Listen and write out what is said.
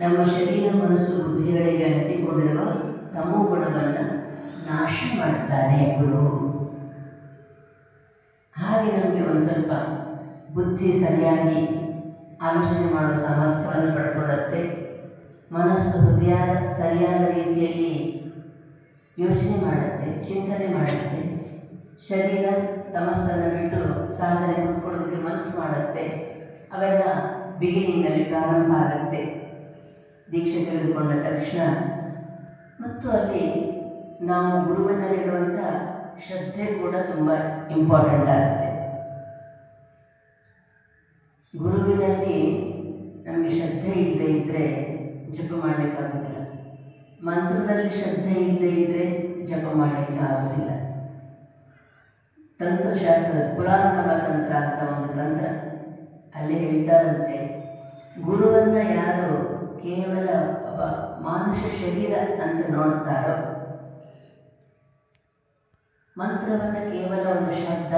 ನಮ್ಮ ಶರೀರ ಮನಸ್ಸು ಬುದ್ಧಿಗಳಿಗೆ ಅಂಟಿಕೊಂಡಿರುವ ತಮೋ ಗುಣವನ್ನು ನಾಶ ಮಾಡ್ತಾನೆ ಗುರು. ಹಾಗೆ ನಮಗೆ ಒಂದು ಸ್ವಲ್ಪ ಬುದ್ಧಿ ಸರಿಯಾಗಿ ಆಲೋಚನೆ ಮಾಡುವ ಸಾಮರ್ಥ್ಯವನ್ನು ಪಡ್ಕೊಳ್ಳುತ್ತೆ. ಮನಸ್ಸು ಹೃದಯ ಸರಿಯಾದ ರೀತಿಯಲ್ಲಿ ಯೋಚನೆ ಮಾಡುತ್ತೆ, ಚಿಂತನೆ ಮಾಡುತ್ತೆ. ಶರೀರ ತಮಸ್ಸನ್ನು ಬಿಟ್ಟು ಸಾಧನೆ ಕೂತ್ಕೊಳ್ಳೋದಕ್ಕೆ ಮನಸ್ಸು ಮಾಡುತ್ತೆ. ಅವೆಲ್ಲ ಬಿಗಿನಿಂಗಲ್ಲಿ ಪ್ರಾರಂಭ ಆಗುತ್ತೆ. ದೀಕ್ಷೆ ತೆಗೆದುಕೊಂಡ ತಕ್ಷಣ, ಮತ್ತು ಅಲ್ಲಿ ನಾವು ಗುರುವಿನಲ್ಲಿರುವಂಥ ಶ್ರದ್ಧೆ ಕೂಡ ತುಂಬ ಇಂಪಾರ್ಟೆಂಟ್ ಆಗುತ್ತೆ. ಗುರುವಿನಲ್ಲಿ ನಮಗೆ ಶ್ರದ್ಧೆ ಇಲ್ಲದೆ ಇದ್ದರೆ ಜಪ ಮಾಡಲಿಕ್ಕಾಗೋದಿಲ್ಲ. ಮಂತ್ರದಲ್ಲಿ ಶ್ರದ್ಧೆ ಇಲ್ಲದೆ ಇದ್ದರೆ ಜಪ ಮಾಡಲಿಕ್ಕೆ ಆಗೋದಿಲ್ಲ ತಂತ್ರಶಾಸ್ತ್ರ ಪುರಾತನ ತಂತ್ರ ಅಂತ ಒಂದು ತಂತ್ರ ಅಲ್ಲಿ ಗುರುವನ್ನು ಶರೀರ ಅಂತ ನೋಡುತ್ತಾರೋ ಮಂತ್ರವನ್ನು ಕೇವಲ ಒಂದು ಶಬ್ದ.